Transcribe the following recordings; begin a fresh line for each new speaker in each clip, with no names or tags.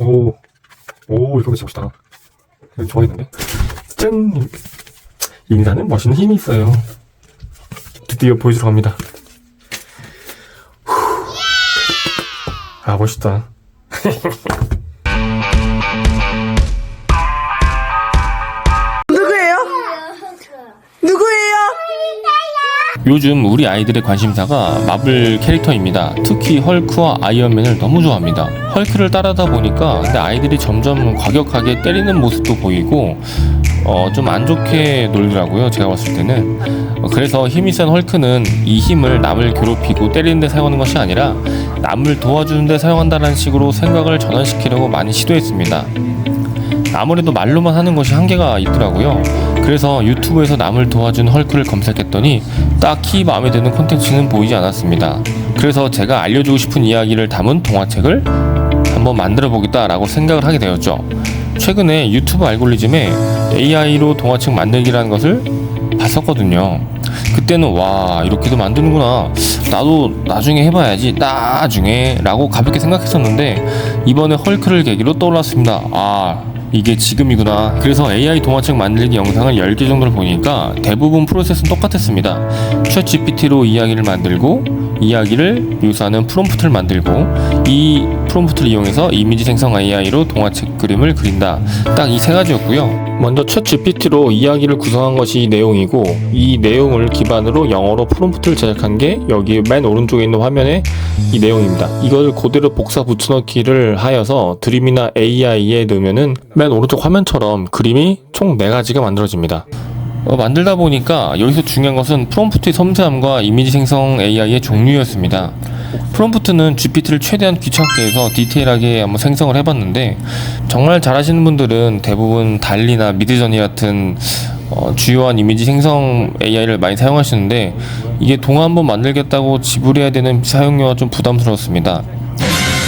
오, 오, 진짜 멋있다. 이거 좋아했는데. 짠! 인사는 멋있는 힘이 있어요. 드디어 보여주러 갑니다. 후. 아, 멋있다.
요즘 우리 아이들의 관심사가 마블 캐릭터입니다. 특히 헐크와 아이언맨을 너무 좋아합니다. 헐크를 따라다 보니까 근데 아이들이 점점 과격하게 때리는 모습도 보이고 어, 좀 안 좋게 놀더라고요. 제가 봤을 때는. 어, 그래서 힘이 센 헐크는 이 힘을 남을 괴롭히고 때리는 데 사용하는 것이 아니라 남을 도와주는 데 사용한다는 식으로 생각을 전환시키려고 많이 시도했습니다. 아무래도 말로만 하는 것이 한계가 있더라고요. 그래서 유튜브에서 남을 도와준 헐크를 검색했더니 딱히 마음에 드는 콘텐츠는 보이지 않았습니다. 그래서 제가 알려주고 싶은 이야기를 담은 동화책을 한번 만들어 보겠다라고 생각을 하게 되었죠. 최근에 유튜브 알고리즘에 AI로 동화책 만들기라는 것을 봤었거든요. 그때는 와 이렇게도 만드는구나 나도 나중에 해봐야지 나중에 라고 가볍게 생각했었는데 이번에 헐크를 계기로 떠올랐습니다 아 이게 지금이구나. 그래서 AI 동화책 만들기 영상을 10개 정도를 보니까 대부분 프로세스는 똑같았습니다. 챗 GPT로 이야기를 만들고 이야기를 묘사하는 프롬프트를 만들고 이 프롬프트를 이용해서 이미지 생성 AI로 동화책 그림을 그린다. 딱 이 세 가지였고요. 먼저 챗 GPT로 이야기를 구성한 것이 이 내용이고 이 내용을 기반으로 영어로 프롬프트를 제작한 게 여기 맨 오른쪽에 있는 화면에 이 내용입니다. 이걸 그대로 복사 붙여넣기를 하여서 드림이나 AI에 넣으면은 맨 오른쪽 화면처럼 그림이 총 4가지가 만들어집니다. 어, 만들다 보니까 여기서 중요한 것은 프롬프트의 섬세함과 이미지 생성 AI의 종류였습니다. 프롬프트는 GPT를 최대한 귀찮게 해서 디테일하게 한번 생성을 해봤는데 정말 잘하시는 분들은 대부분 달리나 미드저니 같은 어, 주요한 이미지 생성 AI를 많이 사용하시는데 이게 동화 한번 만들겠다고 지불해야 되는 사용료가 좀 부담스러웠습니다.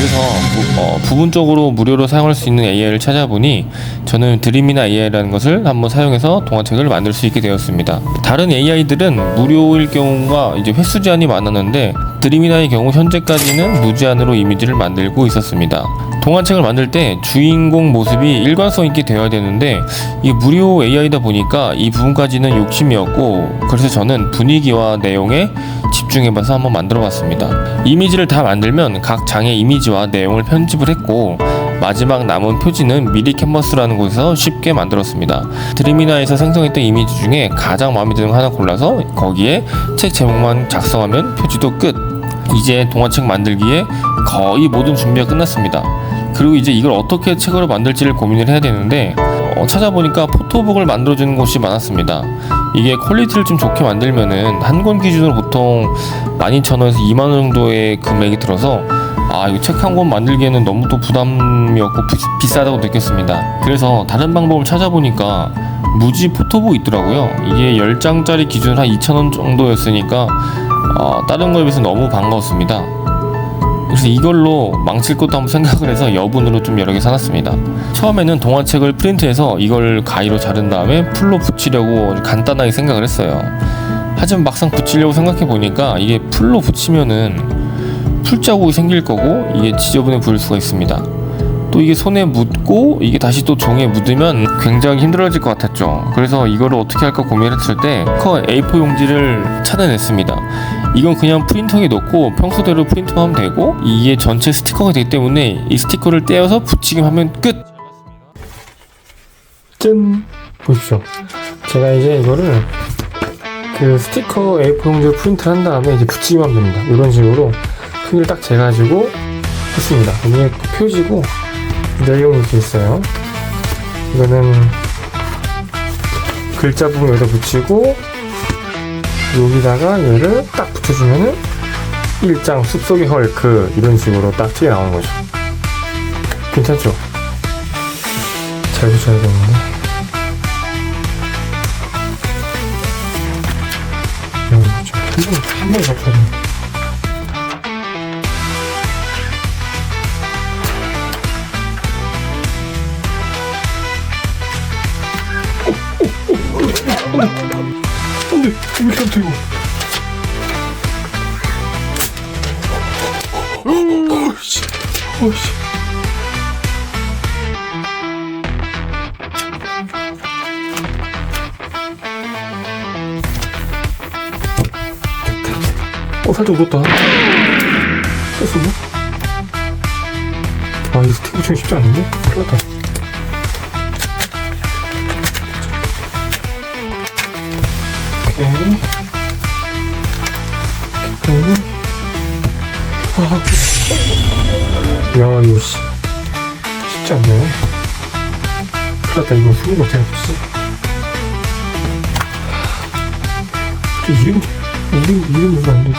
그래서 부, 어, 부분적으로 무료로 사용할 수 있는 AI를 찾아보니 저는 드림이나 AI라는 것을 한번 사용해서 동화책을 만들 수 있게 되었습니다. 다른 AI들은 무료일 경우가 이제 횟수 제한이 많았는데 드림이나의 경우 현재까지는 무제한으로 이미지를 만들고 있었습니다. 동화책을 만들 때 주인공 모습이 일관성 있게 되어야 되는데 이게 무료 AI다 보니까 이 부분까지는 욕심이었고 그래서 저는 분위기와 내용에 집중해봐서 한번 만들어봤습니다. 이미지를 다 만들면 각 장의 이미지와 내용을 편집을 했고 마지막 남은 표지는 미리 캔버스라는 곳에서 쉽게 만들었습니다. 드림이나에서 생성했던 이미지 중에 가장 마음에 드는 거 하나 골라서 거기에 책 제목만 작성하면 표지도 끝. 이제 동화책 만들기에 거의 모든 준비가 끝났습니다. 그리고 이제 이걸 어떻게 책으로 만들지를 고민을 해야 되는데 어, 찾아보니까 포토북을 만들어주는 곳이 많았습니다. 이게 퀄리티를 좀 좋게 만들면은 한 권 기준으로 보통 12,000원에서 2만 원 정도의 금액이 들어서 아 이거 책한 권 만들기에는 너무 또 부담이었고 부- 비싸다고 느꼈습니다. 그래서 다른 방법을 찾아보니까 무지 포토북 있더라고요. 이게 10장짜리 기준 한 2,000원 정도였으니까 어, 다른 거에 비해서 너무 반가웠습니다. 그래서 이걸로 망칠 것도 한번 생각을 해서 여분으로 좀 여러 개 사놨습니다. 처음에는 동화책을 프린트해서 이걸 가위로 자른 다음에 풀로 붙이려고 간단하게 생각을 했어요. 하지만 막상 붙이려고 생각해 보니까 이게 풀로 붙이면은 풀자국이 생길 거고 이게 지저분해 보일 수가 있습니다. 또 이게 손에 묻고 이게 다시 또 종이에 묻으면 굉장히 힘들어질 것 같았죠. 그래서 이거를 어떻게 할까 고민했을 때 커 A4 용지를 찾아냈습니다. 이건 그냥 프린터에 넣고 평소대로 프린트하면 되고 이게 전체 스티커가 되기 때문에 이 스티커를 떼어서 붙이기만 하면 끝.
짠! 보십시오. 제가 이제 이거를 그 스티커 A4 용지를 프린트를 한 다음에 이제 붙이기만 하면 됩니다. 이런 식으로 크기를 딱 재가지고 했습니다. 이게 그 표지고 내용이 이렇게 있어요. 이거는 글자 부분 여기다 붙이고 여기다가 얘를 딱 붙여주면은 일장 숲속의 헐크 이런 식으로 딱 튀어나오는 거죠. 괜찮죠? 잘 붙여야겠는데. 음, 한번 잡혀야 돼. 안돼 안돼 왜 이렇게 안 뜨거워 오씨. 오씨.
어 살짝 울었다. 썼어 뭐? 아 이거 스티브 좀 쉽지 않은데? 큰일 났다. 오케이. 아, 야, 이거, 씨. 쉽지 않네. 큰일 났다. 이거 거 어떻게 붙이지? 이름, 이름, 이름 누가 안 되지?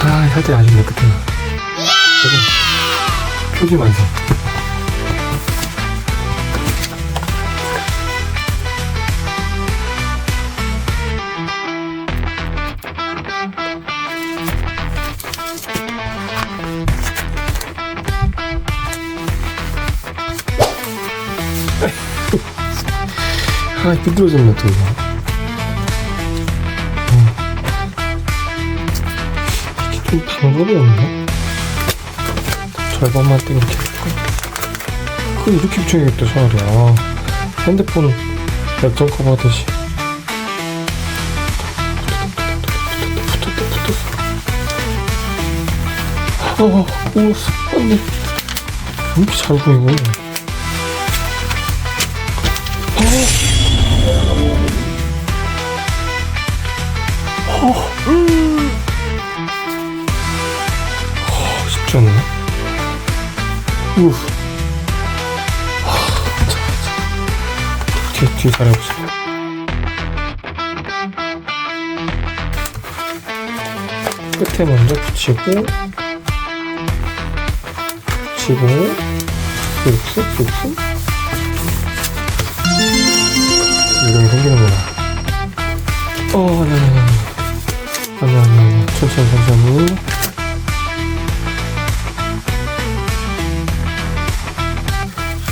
아, 살짝 아쉽네, 끝에. 이거, 표지 완성. 아, 비뚤어졌네, 또 이거. 어. 이게 좀 방법이 없나? 절반만 할까? 그거 이렇게 붙여야겠다, 차라리. 아, 핸드폰 액정 커버 하듯이. 어, 울었어. 안 돼. 왜 이렇게 잘 보이고. 아, 쉽지 않네. 우. 하. 뒤에, 뒤에 잘해보자. 끝에 먼저 붙이고, 붙이고, 쓱쓱, 쓱쓱. 이름이 생기는구나. 어, 아니, 아니, 아니. 아니. 천천히, 천천히.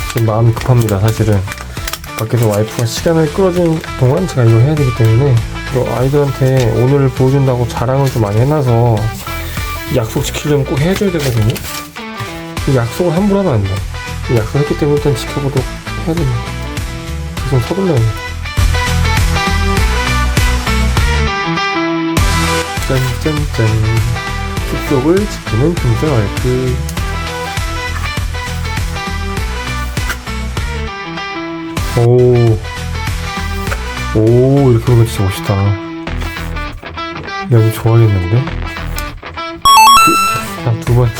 지금 마음이 급합니다, 사실은. 밖에서 와이프가 시간을 끌어준 동안 제가 이거 해야 되기 때문에 또 아이들한테 오늘 보여준다고 자랑을 좀 많이 해놔서 약속 지키려면 꼭 해줘야 되거든요. 이 약속을 함부로 하면 안 돼. 이 약속했기 때문에 일단 지켜보도록 해야 됩니다. 좀 서둘러야 짠짠짠 숲속을 지키는 와이프 오, 오, 이렇게 보면 진짜 멋있다. 야, 이거 좋아하겠는데? 그, 두 번째.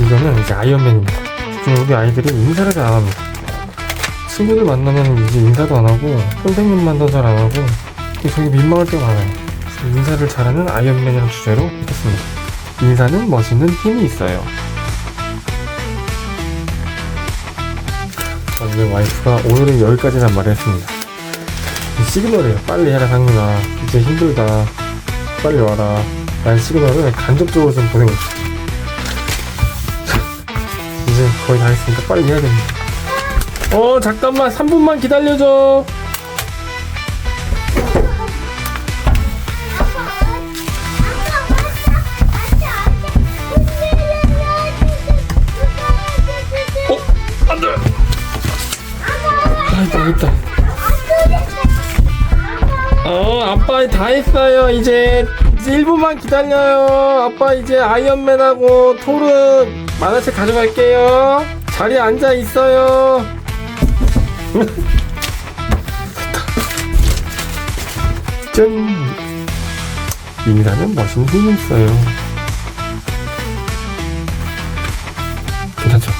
이거는 이제 아이언맨입니다. 지금 우리 아이들이 인사를 잘 안 합니다. 친구들 만나면 이제 인사도 안 하고, 선생님 만나도 잘 안 하고, 되게 민망할 때가 많아요. 인사를 잘하는 아이언맨이라는 주제로 했습니다. 인사는 멋있는 힘이 있어요. 오늘 와이프가 오늘은 여기까지란 말을 했습니다. 시그널이에요. 빨리 해라 상민아. 이제 힘들다. 빨리 와라. 라는 시그널을 간접적으로 좀 보내고 있어요. 이제 거의 다 했으니까 빨리 해야 됩니다. 어 잠깐만 3분만 기다려줘. 아 있다. 어 아빠 다 했어요. 이제 이제 1분만 기다려요. 아빠 이제 아이언맨하고 토르 만화책 가져갈게요. 자리에 앉아 있어요. 짠. 인사는 멋있는 힘이 있어요. 괜찮죠?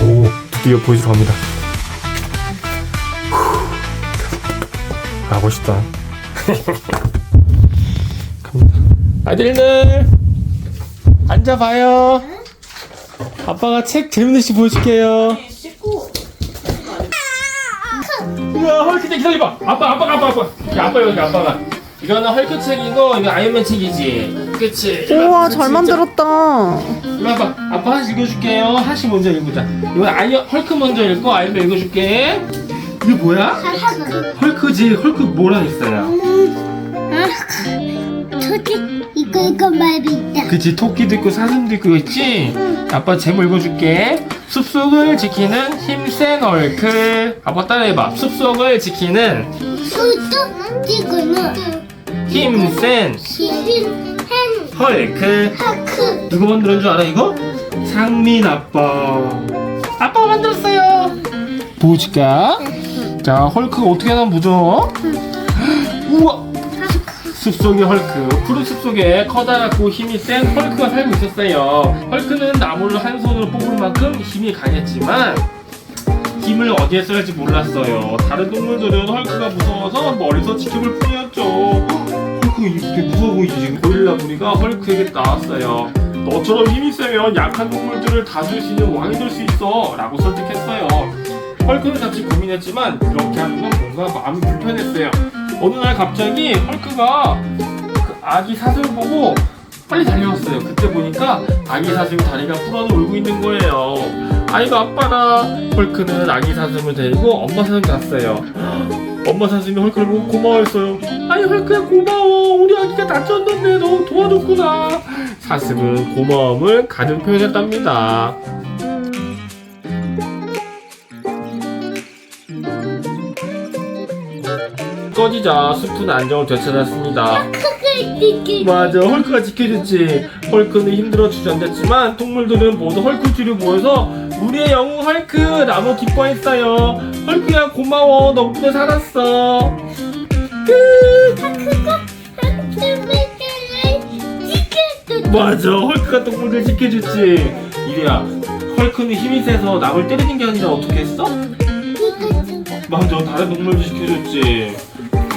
오 드디어 보여주러 갑니다 아 멋있다. 갑니다. 아들들! 앉아봐요. 아빠가 책 재밌는 시 보여줄게요. 우와 헐크 책 기다려봐. 아빠 아빠가 아빠 아빠. 야, 아빠 여기 아빠가. 이거는 헐크 책이고 이거 아이언맨 책이지. 그치?
우와 잘 만들었다.
이리 와봐. 아빠 하나씩 읽어줄게요. 하나씩 먼저 읽어보자. 이거 아이언 헐크 먼저 읽고 아이언맨 읽어줄게 이게 뭐야? 헐크지 헐크 뭐라 했어요?
토끼 이거 이거 말이 있다.
그치 토끼도 있고 사슴도 있고 있지? 아빠 제목 읽어줄게 숲속을 지키는 힘센 헐크. 아빠 따라해봐. 숲속을 지키는
수도 지구는
힘센
시린
헐크.
하크
누구 만들었는 줄 알아 이거? 상민 아빠. 아빠가 만들었어요. 보여줄까? 자, 헐크가 어떻게 하나 보죠? 우와! 숲속의 헐크. 푸른 숲속에 커다랗고 힘이 센 헐크가 살고 있었어요. 헐크는 나무를 한 손으로 뽑을 만큼 힘이 강했지만 힘을 어디에 써야 할지 몰랐어요. 다른 동물들은 헐크가 무서워서 멀리서 지켜볼 뿐이었죠. 헐크 이렇게 무서워 보이지 지금 고릴라 무리가 헐크에게 나왔어요. 너처럼 힘이 세면 약한 동물들을 다스릴 수 있는 왕이 될 수 있어 라고 설득했어요. 헐크는 잠시 고민했지만 그렇게 하는 건 뭔가 마음이 불편했어요. 어느 날 갑자기 헐크가 그 아기 사슴을 보고 빨리 달려왔어요. 그때 보니까 아기 사슴이 다리가 풀어서 울고 있는 거예요. 아이고 아빠라. 헐크는 아기 사슴을 데리고 엄마 사슴 갔어요. 엄마 사슴이 헐크를 보고 고마워했어요. 아이 헐크야 고마워. 우리 아기가 다쳤는데 너 도와줬구나. 사슴은 고마움을 가득 표현했답니다. 꺼지자 숲은 안정을 되찾았습니다. 맞아 헐크가 지켜줬지 헐크는 힘들어 주저앉았지만 동물들은 모두 헐크 뒤로 모여서 우리의 영웅 헐크 나무 기뻐했어요 헐크야 고마워 덕분에 살았어 맞아 헐크가 동물들 지켜줬지 이리야 헐크는 힘이 세서 남을 때리는 게 아니라 어떻게 했어? 맞아 다른 동물도 지켜줬지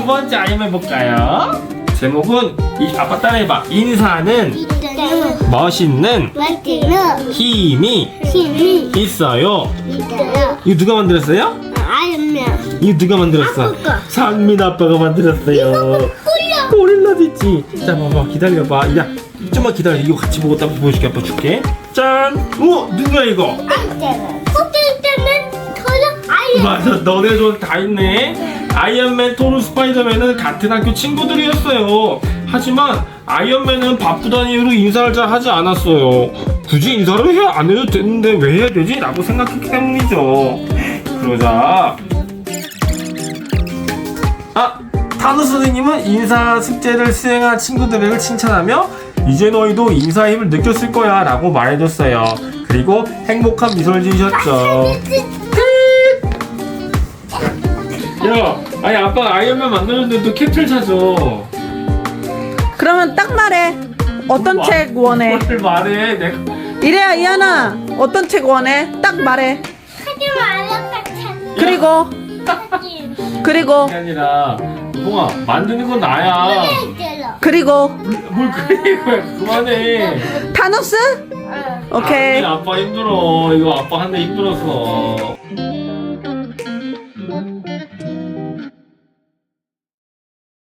두 번째 아이엠 해볼까요? 제목은 이 아빠 따라해봐 인사는
있어요
멋있는 힘이
힘이
있어요.
있어요
이거 누가 만들었어요?
아이언맨
이거 누가 만들었어? 상민 아빠가 만들었어요. 고릴라도 있지. 자, 봐봐, 기다려봐. 야, 좀만 기다려. 이거 같이 보고 딱 보여줄게. 아빠 줄게. 짠. 우와, 누가 이거?
호텔 때는 저는 아이언
맞아, 너네 돈다 있네. 아이언맨, 토르, 스파이더맨은 같은 학교 친구들이었어요. 하지만 아이언맨은 바쁘다는 이유로 인사를 잘 하지 않았어요. 굳이 인사를 해야 안 해도 되는데 왜 해야 되지? 라고 생각했기 때문이죠. 그러자 아, 타노 선생님은 인사 숙제를 수행한 친구들을 칭찬하며 이제 너희도 인사의 힘을 느꼈을 거야 라고 말해줬어요. 그리고 행복한 미소를 지으셨죠. 야, 아니 아빠가 아이언맨 만들었는데 또 캡틀 찾어.
그러면 딱 말해. 어떤
뭐,
책 원해?
뭘 말해? 내가
이래야 이하나 어떤 책 원해? 딱 말해.
하지 말라고 참
그리고 그리고
그게 아니라 동아 만드는 건 나야.
그리고
뭘 거야? 그만해.
타노스?
어
오케이.
아니, 아빠 힘들어. 이거 아빠 한 대 힘들어서.